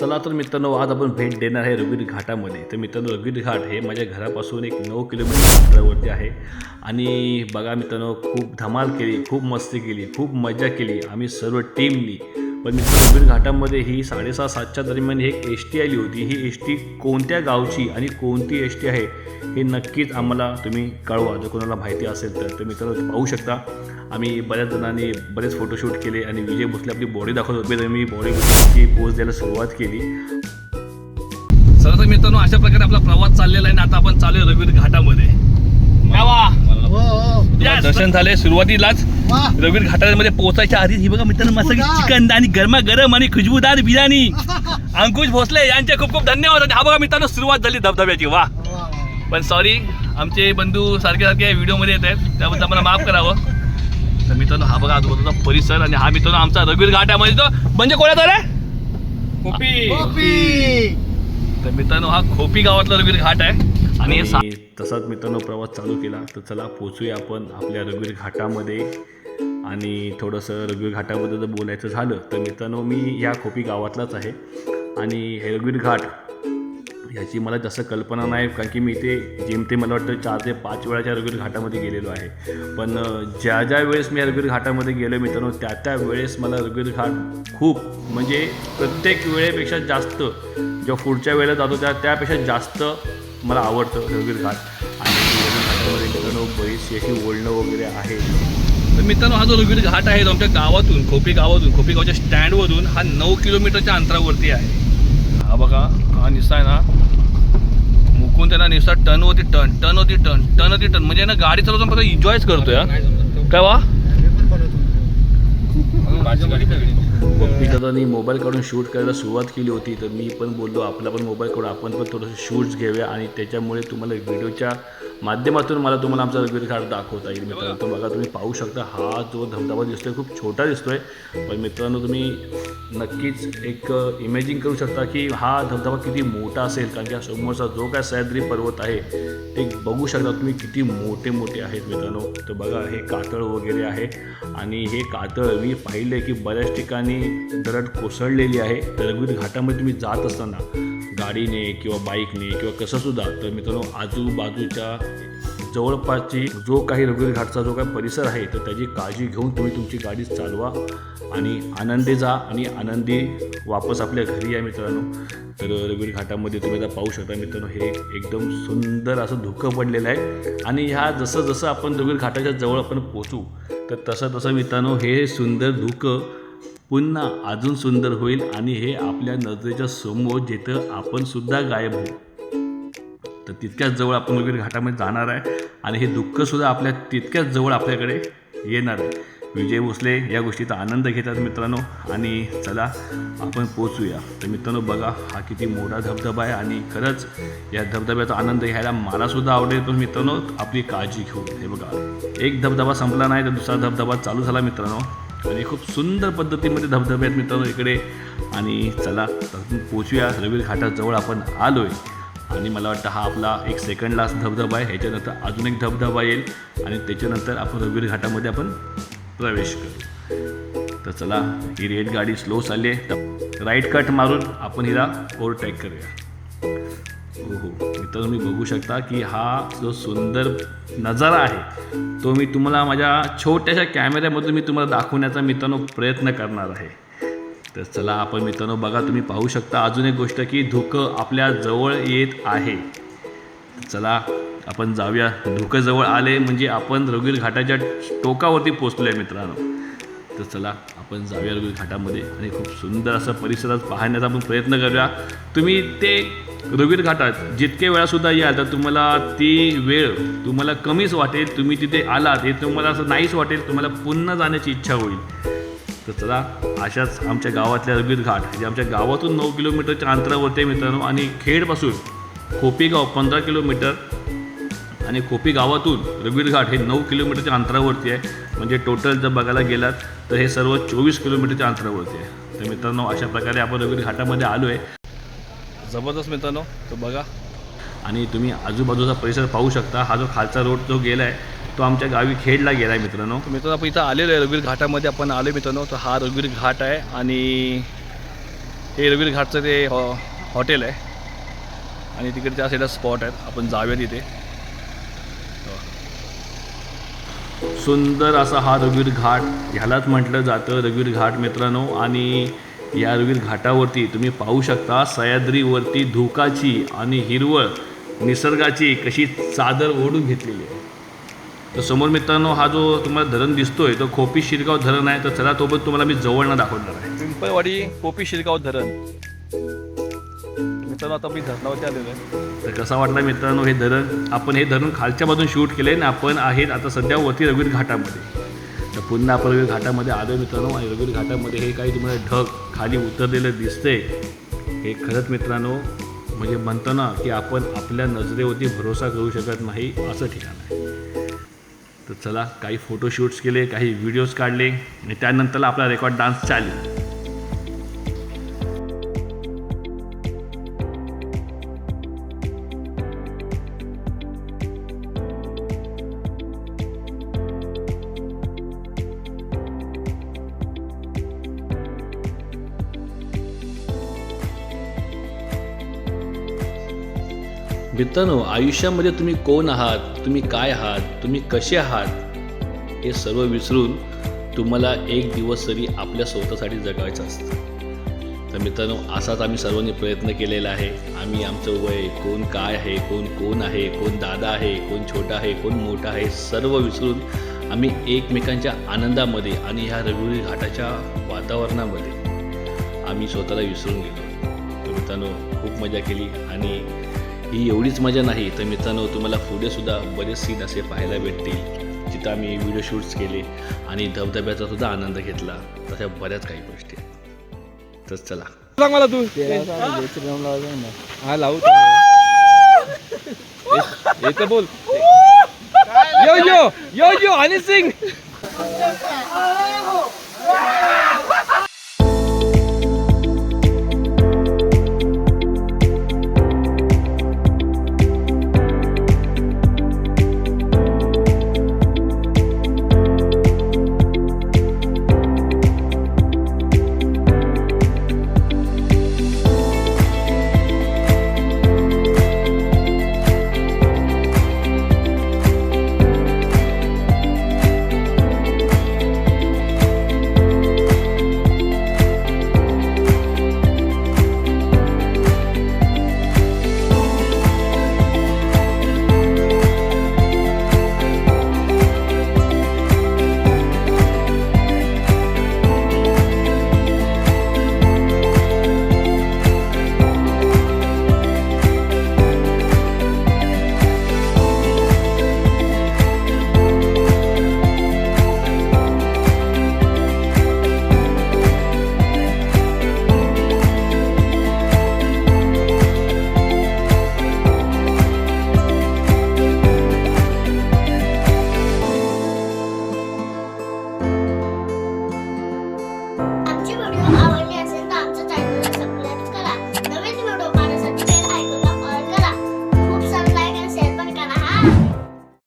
चला तर मित्रांनो आज आपण भेट देणार आहे रघुवीर घाटामध्ये. तर मित्रांनो रघुवीर घाट हे माझ्या घरापासून एक नऊ किलोमीटर अंतरावरती आहे. आणि बघा मित्रांनो खूप धमाल केली खूप मस्ती केली खूप मजा केली. आम्ही सर्व टीमनी पण मित्रांनो रघुवीर घाटामध्ये ही साडेसहा सातच्या दरम्यान एक एस टी आली होती. ही एस टी कोणत्या गावची आणि कोणती एस टी आहे हे नक्कीच आम्हाला तुम्ही कळवा. जर कोणाला माहिती असेल तर तर पाहू शकता. आम्ही बऱ्याच जणांनी बरेच फोटोशूट केले आणि विजय भोसले आपली बॉडी दाखवत होते. तर मी बॉडी भोसलेची पोज द्यायला सुरुवात केली. सर तर मित्रांनो अशा प्रकारे आपला प्रवास चाललेला आहे ना आता आपण चालू आहे रवीर घाटामध्ये. दर्शन झाले सुरुवातीलाच. वा. रघुवीर घाटामध्ये पोहोचायच्या आधी ही बघा मित्रांनो मस्त चिकन आणि गरमागरम आणि खुशबूदार बिर्याणी. अंकुश भोसले यांचे खूप खूप धन्यवाद. आणि हा बघा मित्रांनो सुरुवात झाली धबधब्याची. वा. पण सॉरी आमचे बंधू सारखे सारखे व्हिडिओमध्ये येत आहेत. त्याबद्दल आम्हाला माफ करावं. तर मित्रांनो हा बघा आजूबाजूचा परिसर आणि हा मित्रांनो आमचा रघुवीर घाट आहे म्हणजे तो म्हणजे कोणाचा रे? खोपी तर मित्रांनो हा खोपी गावातला रघुवीर घाट आहे. आणि तसाच मित्रांनो प्रवास चालू केला तर चला पोचूया आपण आपल्या रघुवीर घाटामध्ये. आणि थोडंसं रघुवीर घाटाबद्दल जर बोलायचं झालं तर मित्रांनो मी ह्या खोपी गावातलाच आहे. आणि हे रघुवीर घाट ह्याची मला जास्त कल्पना नाही कारण की मी ते जेमते मला वाटतं चार ते पाच वेळाच्या रघुवीर घाटामध्ये गेलेलो आहे. पण ज्या ज्या वेळेस मी रघुवीर घाटामध्ये गेलो मित्रांनो त्या त्या वेळेस मला रघुवीर घाट खूप म्हणजे प्रत्येक वेळेपेक्षा जास्त जेव्हा पुढच्या वेळेला जातो त्या त्यापेक्षा जास्त मला आवडतं रघुवीर घाट. आणि मित्रांनो अशी वळणं वगैरे आहे तर मित्रांनो हा जो रघुवीर घाट आहे तो आमच्या गावातून खोपी गावातून खोपी गावच्या स्टँडवरून हा नऊ किलोमीटरच्या अंतरावरती आहे. हा बघा हा निसा आहे ना. मुकून त्यांना निसा टन होती टन टन होती टन टन होती टन. म्हणजे ना गाडी चालवताना फक्त एन्जॉयच करतोय हा. काय वा? मी दादानी मोबाईल काढून शूट करायला सुरुवात केली होती तर मी पण बोललो आपला पण मोबाईल काढून आपण पण थोडंसं शूट्स घेऊया आणि त्याच्यामुळे तुम्हाला व्हिडिओच्या माध्यमातून मला तुम्हाला आमचा रघुवीर घाट दाखवता येईल मित्रांनो. तर बघा तुम्ही पाहू शकता हा जो धबधबा दिसतोय खूप छोटा दिसतोय. पण मित्रांनो तुम्ही नक्कीच एक इमेजिंग करू शकता की हा धबधबा किती मोठा असेल कारण की समोरचा जो काय सह्याद्री पर्वत आहे ते बघू शकता तुम्ही किती मोठे मोठे आहेत मित्रांनो. तर बघा हे कातळ वगैरे आहे आणि हे कातळ मी पाहिलं की बऱ्याच ठिकाणी दरड कोसळलेली आहे. तर रघुवीर घाटामध्ये तुम्ही जात असताना गाडीने किंवा बाईकने किंवा कसंसुद्धा तर मित्रांनो आजूबाजूच्या जवळपासची जो काही रघुवीर घाटचा जो काही परिसर आहे तर त्याची काळजी घेऊन तुम्ही तुमची गाडी चालवा आणि आनंदी जा आणि आनंदी वापस आपल्या घरी या मित्रांनो. तर रघुवीर घाटामध्ये तुम्ही आता पाहू शकता मित्रांनो हे एकदम सुंदर असं धुकं पडलेलं आहे. आणि ह्या जसं जसं आपण रघुवीर घाटाच्या जवळ आपण पोचू तर तसं तसं मित्रांनो हे सुंदर धुकं पुन्हा अजून सुंदर होईल आणि हे आपल्या नजरेच्या समोर जिथं आपण सुद्धा गायब होऊ. तर तितक्याच जवळ आपण वगैरे घाटामध्ये जाणार आहे. आणि हे दुःखसुद्धा आपल्या तितक्याच जवळ आपल्याकडे येणार आहे. विजय भोसले या गोष्टीचा आनंद घेतात मित्रांनो. आणि चला आपण पोचूया तर मित्रांनो बघा हा किती मोठा धबधबा आहे. आणि खरंच या धबधब्याचा आनंद घ्यायला मलासुद्धा आवडेल. पण मित्रांनो आपली काळजी घेऊ हे बघा एक धबधबा संपला नाही तर दुसरा धबधबा चालू झाला मित्रांनो. आणि खूप सुंदर पद्धतीमध्ये धबधबे आहेत मित्रांनो इकडे. आणि चला तर पोचूया रवीर घाटाजवळ आपण आलो आहे आणि मला वाटतं हा आपला एक सेकंड लास्ट धबधबा आहे. ह्याच्यानंतर अजून एक धबधबा येईल आणि त्याच्यानंतर आपण रवीर घाटामध्ये आपण प्रवेश करू. तर चला ही रेड गाडी स्लो चालली आहे. तर राईट कट मारून आपण हिला ओव्हरटेक करूया. हो हो तर तुम्ही बघू शकता की हा जो सुंदर नजारा आहे तो मी तुम्हाला माझ्या छोट्याशा कॅमेऱ्यामधून मी तुम्हाला दाखवण्याचा मित्रांनो प्रयत्न करणार आहे. तर चला आपण मित्रांनो बघा तुम्ही पाहू शकता अजून एक गोष्ट की धुकं आपल्या जवळ येत आहे. चला आपण जाऊया. धुकं जवळ आले म्हणजे आपण रघुवीर घाटाच्या टोकावरती पोचलो आहे मित्रांनो. तर चला आपण जाऊया रघुवीर घाटामध्ये आणि खूप सुंदर असं परिसरात पाहण्याचा आपण प्रयत्न करूया. तुम्ही ते रघुवीर घाटात जितके वेळासुद्धा याल तर तुम्हाला ती वेळ तुम्हाला कमीच वाटेल. तुम्ही तिथे आलात हे तुम्हाला असं नाहीच वाटेल. तुम्हाला पुन्हा जाण्याची इच्छा होईल. तर चला अशाच आमच्या गावातल्या रवीर घाट जे आमच्या गावातून नऊ किलोमीटरच्या अंतरावरती आहे मित्रांनो आणि खेडपासून खोपीगाव पंधरा किलोमीटर आणि खोपी गावातून रवीर घाट हे नऊ किलोमीटरच्या अंतरावरती आहे. म्हणजे टोटल जर बघायला गेलात तर हे सर्व चोवीस किलोमीटरच्या अंतरावरती आहे. तर मित्रांनो अशा प्रकारे आपण रवीर घाटामध्ये आलो आहे जबरदस्त मित्रांनो तो बघा. आणि तुम्ही आजूबाजूचा परिसर पाहू शकता. हा जो खालचा रोड जो गेला आहे तो आमच्या गावी खेडला गेला आहे मित्रांनो. तर मित्रांनो आपण इथं आलेलो आहे रघुवीर घाटामध्ये. आपण आलो मित्रांनो. तर हा रघुवीर घाट आहे आणि हे रवीर घाटचं ते हॉ हॉटेल आहे. आणि तिकडे त्या साईडला स्पॉट आहेत. आपण जाऊया तिथे. सुंदर असा हा रघुवीर घाट. ह्यालाच म्हटलं जातं रघुवीर घाट मित्रांनो. आणि या रघुवीर घाटावरती तुम्ही पाहू शकता सह्याद्रीवरती धुकाची आणि हिरवळ निसर्गाची कशी चादर ओढून घेतलेली आहे. तर समोर मित्रांनो हा जो तुम्हाला धरण दिसतोय तो खोपी शिरगाव धरण आहे. तर चला तोपर्यंत तुम्हाला मी जवळनं दाखवणार आहे. पिंपळवाडी पोपी शिरगाव धरण. मित्रांनो आता मी धरणावरती आलेलो आहे. तर कसा वाटला मित्रांनो हे धरण? आपण हे धरण खालच्या बाजून शूट केले आणि आपण आहेत आता सध्या वरती रघुवीर घाटामध्ये. तर पुन्हा आपण रघुवीर घाटामध्ये आलो मित्रांनो आणि रघुवीर घाटामध्ये हे काही तुम्हाला ढग खाली उतरलेलं दिसतंय. हे खरंच मित्रांनो म्हणजे म्हणतो ना की आपण आपल्या नजरेवरती भरोसा करू शकत नाही असं ठिकाण आहे. तर चला काही फोटोशूट्स केले काही व्हिडिओज काढले आणि त्यानंतरला आपला रेकॉर्ड डान्स चालू. मित्रांनो आयुष्यामध्ये तुम्ही कोण आहात? तुम्ही काय आहात? तुम्ही कसे आहात? हे सर्व विसरून तुम्हाला एक दिवस तरी आपल्या स्वतःसाठी जगायचं असतं. तर मित्रांनो असाच आम्ही सर्वांनी प्रयत्न केलेला आहे. आम्ही आमचं वय कोण काय आहे कोण कोण आहे कोण दादा आहे कोण छोटा आहे कोण मोठा आहे सर्व विसरून आम्ही एकमेकांच्या आनंदामध्ये आणि ह्या रघुवीर घाटाच्या वातावरणामध्ये आम्ही स्वतःला विसरून गेलो. तर मित्रांनो खूप मजा केली आणि ही एवढीच मजा नाही. तर मित्रांनो तुम्हाला पुढे सुद्धा बरेच सीन असे पाहायला भेटतील. जिथं आम्ही व्हिडिओ शूट्स केले आणि धबधब्याचा सुद्धा आनंद घेतला. तशा बऱ्याच काही गोष्टी तर चला. सांग मला तू. हा लावू येतं बोल. Yo yo yo yo Honey Singh.